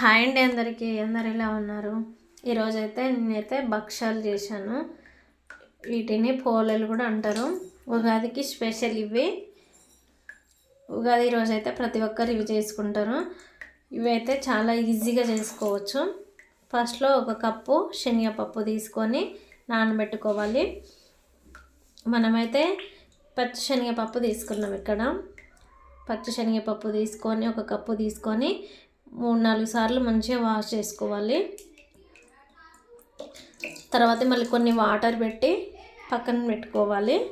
Hi అండి అందరికీ. అందరు ఎలా ఉన్నారు? ఈరోజైతే నేనైతే భక్ష్యాలు చేశాను. వీటిని పోలేలు కూడా అంటారు. ఉగాదికి స్పెషల్ ఇవి. ఉగాది రోజైతే ప్రతి ఒక్కరు ఇవి చేసుకుంటారు. ఇవైతే చాలా ఈజీగా చేసుకోవచ్చు. ఫస్ట్లో ఒక కప్పు శనగపప్పు తీసుకొని నానబెట్టుకోవాలి. మనమైతే పచ్చి శనగపప్పు తీసుకున్నాం ఇక్కడ. పచ్చి శనగపప్పు తీసుకొని ఒక కప్పు తీసుకొని మూడు నాలుగు సార్లు మంచిగా వాష్ చేసుకోవాలి. తర్వాత మళ్ళీ కొన్ని వాటర్ పెట్టి పక్కన పెట్టుకోవాలి.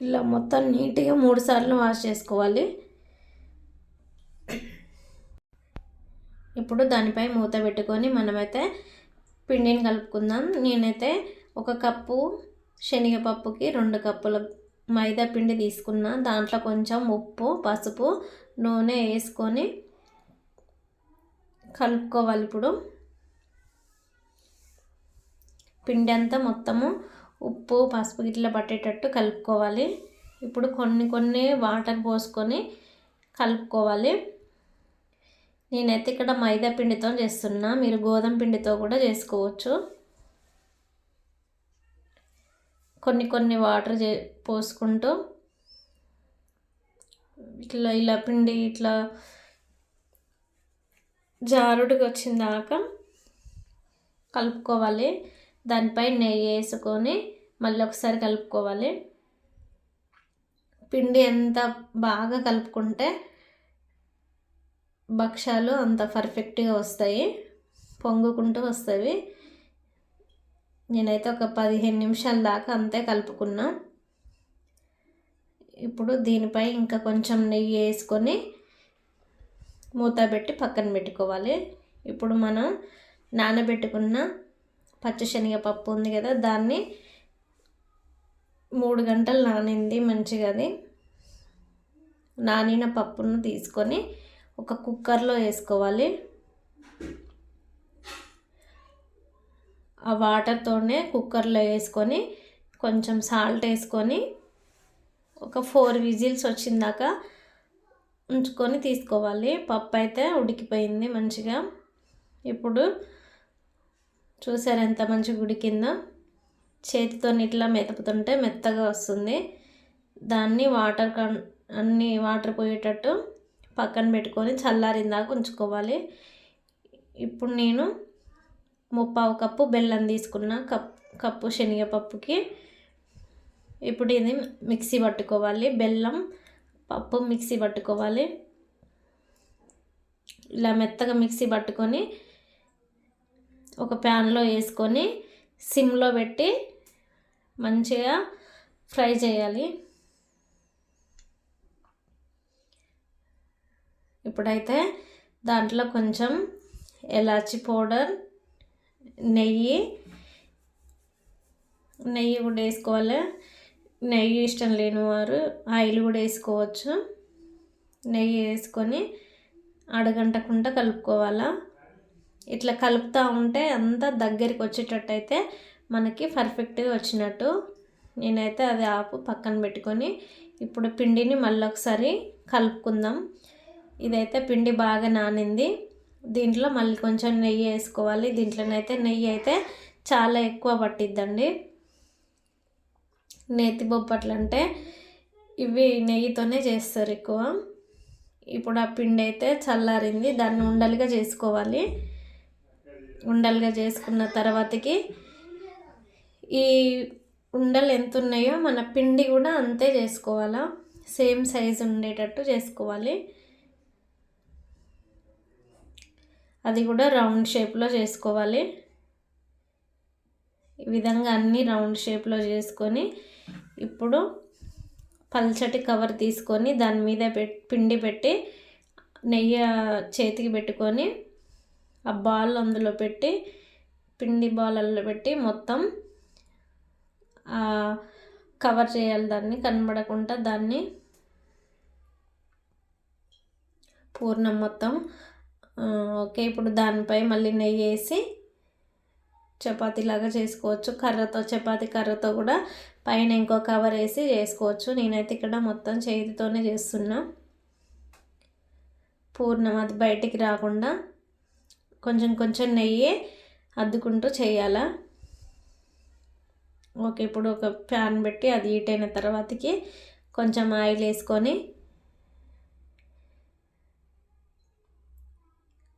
ఇలా మొత్తం నీట్గా మూడు సార్లు వాష్ చేసుకోవాలి. ఇప్పుడు దానిపై మూత పెట్టుకొని మనమైతే పిండిని కలుపుకుందాం. నేనైతే ఒక కప్పు శనగపప్పుకి రెండు కప్పుల మైదా పిండి తీసుకున్నా. దాంట్లో కొంచెం ఉప్పు పసుపు నూనె వేసుకొని కలుపుకోవాలి ఇప్పుడు. పిండి అంతా మొత్తము ఉప్పు పసుపు గిట్ల పట్టేటట్టు కలుపుకోవాలి. ఇప్పుడు కొన్ని కొన్ని వాటర్ పోసుకొని కలుపుకోవాలి. నేనైతే ఇక్కడ మైదా పిండితో చేస్తున్నా. మీరు గోధుమ పిండితో కూడా చేసుకోవచ్చు. కొన్ని కొన్ని వాటర్ చే పోసుకుంటూ ఇట్లా ఇలా పిండి ఇట్లా జారుడుగా వచ్చిన దాకా కలుపుకోవాలి. దానిపై నెయ్యి వేసుకొని మళ్ళీ ఒకసారి కలుపుకోవాలి. పిండి ఎంత బాగా కలుపుకుంటే భక్ష్యాలు అంత పర్ఫెక్ట్గా వస్తాయి. పొంగుకుంటూ వస్తాయి. నేనైతే ఒక పదిహేను నిమిషాల దాకా అంతే కలుపుకున్నా. ఇప్పుడు దీనిపై ఇంకా కొంచెం నెయ్యి వేసుకొని మూత పెట్టి పక్కన పెట్టుకోవాలి. ఇప్పుడు మనం నానబెట్టుకున్న పచ్చిశనగపప్పు ఉంది కదా దాన్ని మూడు గంటలు నానింది మంచిగా అది. నానిన పప్పును తీసుకొని ఒక కుక్కర్లో వేసుకోవాలి. ఆ వాటర్తోనే కుక్కర్లో వేసుకొని కొంచెం సాల్ట్ వేసుకొని ఒక ఫోర్ విజిల్స్ వచ్చిందాక ఉంచుకొని తీసుకోవాలి. పప్పు అయితే ఉడికిపోయింది మంచిగా. ఇప్పుడు చూసారు ఎంత మంచిగా ఉడికిందో? చేతితో ఇట్లా మెతుపుతుంటే మెత్తగా వస్తుంది. దాన్ని వాటర్ కన్ అన్ని వాటర్ పోయేటట్టు పక్కన పెట్టుకొని చల్లారిందాక ఉంచుకోవాలి. ఇప్పుడు నేను ముప్పావు కప్పు బెల్లం తీసుకున్న కప్ కప్పు శనగపప్పుకి ఇప్పుడు ఇది మిక్సీ పట్టుకోవాలి. బెల్లం పప్పు మిక్సీ పట్టుకోవాలి. ఇలా మెత్తగా మిక్సీ పట్టుకొని ఒక ప్యాన్లో వేసుకొని సిమ్లో పెట్టి మంచిగా ఫ్రై చేయాలి. ఇప్పుడైతే దాంట్లో కొంచెం ఎలాచి పౌడర్ నెయ్యి నెయ్యి కూడా వేసుకోవాలి. నెయ్యి ఇష్టం లేని వారు ఆయిల్ కూడా వేసుకోవచ్చు. నెయ్యి వేసుకొని అడగంటకుండా కలుపుకోవాలా. ఇట్లా కలుపుతూ ఉంటే అంతా దగ్గరికి వచ్చేటట్టు అయితే మనకి పర్ఫెక్ట్గా వచ్చినట్టు. నేనైతే అది ఆపు పక్కన పెట్టుకొని ఇప్పుడు పిండిని మళ్ళీ ఒకసారి కలుపుకుందాం. ఇదైతే పిండి బాగా నానింది. దీంట్లో మళ్ళీ కొంచెం నెయ్యి వేసుకోవాలి. దీంట్లోనైతే నెయ్యి అయితే చాలా ఎక్కువ పట్టిద్దండి. నేతి బొప్పట్లు అంటే ఇవి నెయ్యితోనే చేస్తారు ఎక్కువ. ఇప్పుడు ఆ పిండి అయితే చల్లారింది దాన్ని ఉండలుగా చేసుకోవాలి. ఉండలుగా చేసుకున్న తర్వాతకి ఈ ఉండలు ఎంత ఉన్నాయో మన పిండి కూడా అంతే చేసుకోవాలా. సేమ్ సైజ్ ఉండేటట్టు చేసుకోవాలి. అది కూడా రౌండ్ షేప్లో చేసుకోవాలి. ఈ విధంగా అన్నీ రౌండ్ షేప్లో చేసుకొని ఇప్పుడు పల్చటి కవర్ తీసుకొని దాని మీద పిండి పెట్టి నెయ్యి చేతికి పెట్టుకొని ఆ బాల్ అందులో పెట్టి పిండి బాలల్లో పెట్టి మొత్తం కవర్ చేయాలి దాన్ని. కనబడకుండా దాన్ని పూర్ణం మొత్తం ఓకే. ఇప్పుడు దానిపై మళ్ళీ నెయ్యి వేసి చపాతీలాగా చేసుకోవచ్చు. కర్రతో చపాతీ కర్రతో కూడా పైన ఇంకో కవర్ వేసి చేసుకోవచ్చు. నేనైతే ఇక్కడ మొత్తం చేతితోనే చేస్తున్నా. పూర్ణం అది బయటికి రాకుండా కొంచెం కొంచెం నెయ్యి అద్దుకుంటూ చేయాలా. ఓకే ఇప్పుడు ఒక ప్యాన్ పెట్టి అది హీట్ అయిన తర్వాతకి కొంచెం ఆయిల్ వేసుకొని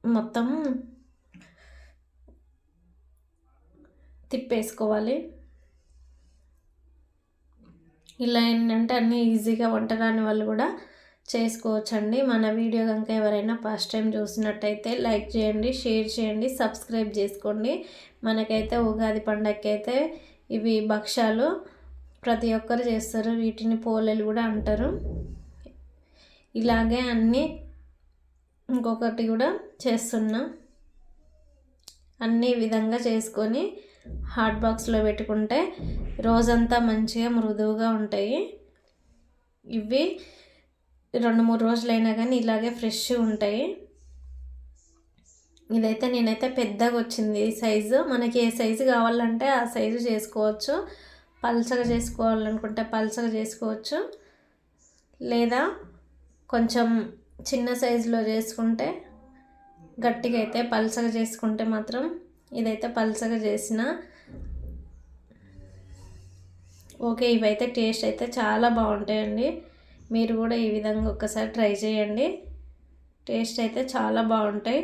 మొత్తం తిప్పేసుకోవాలి. ఇలా ఏంటంటే అన్నీ ఈజీగా వంట రాని వాళ్ళు కూడా చేసుకోవచ్చండి. మన వీడియో కనుక ఎవరైనా ఫస్ట్ టైం చూసినట్టయితే లైక్ చేయండి షేర్ చేయండి సబ్స్క్రైబ్ చేసుకోండి. మనకైతే ఉగాది పండగకి అయితే ఇవి భక్ష్యాలు ప్రతి ఒక్కరు చేస్తారు. వీటిని పోలేలు కూడా అంటారు. ఇలాగే అన్నీ ఇంకొకటి కూడా చేస్తున్నా. అన్ని విధంగా చేసుకొని హాట్ బాక్స్లో పెట్టుకుంటే రోజంతా మంచిగా మృదువుగా ఉంటాయి. ఇవి రెండు మూడు రోజులైనా కానీ ఇలాగే ఫ్రెష్ ఉంటాయి. ఇదైతే నేనైతే పెద్దగా వచ్చింది ఈ సైజు. మనకి ఏ సైజు కావాలంటే ఆ సైజు చేసుకోవచ్చు. పల్చగా చేసుకోవాలనుకుంటే పల్చగా చేసుకోవచ్చు. లేదా కొంచెం చిన్న సైజులో చేసుకుంటే గట్టిగా అయితే పల్చగా చేసుకుంటే మాత్రం ఇదైతే పల్చగా చేసిన. ఓకే ఇవైతే టేస్ట్ అయితే చాలా బాగుంటాయండి. మీరు కూడా ఈ విధంగా ఒకసారి ట్రై చేయండి. టేస్ట్ అయితే చాలా బాగుంటాయి.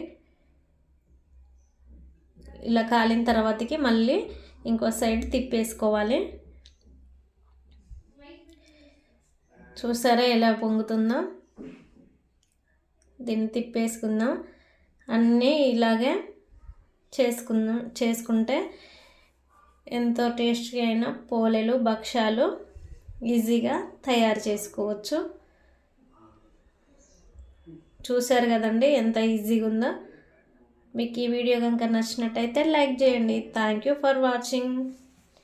ఇలా కాలిన తర్వాతకి మళ్ళీ ఇంకో సైడ్ తిప్పేసుకోవాలి. చూసారా ఎలా పొంగుతుందో? దీన్ని తిప్పేసుకుందాం. అన్నీ ఇలాగే చేసుకుందాం చేసుకుంటే ఎంతో టేస్ట్గా అయిన పోలేలు భక్ష్యాలు ఈజీగా తయారు చేసుకోవచ్చు. చూశారు కదండి ఎంత ఈజీగా ఉందో. మీకు ఈ వీడియో కనుక నచ్చినట్టయితే లైక్ చేయండి. Thank you for watching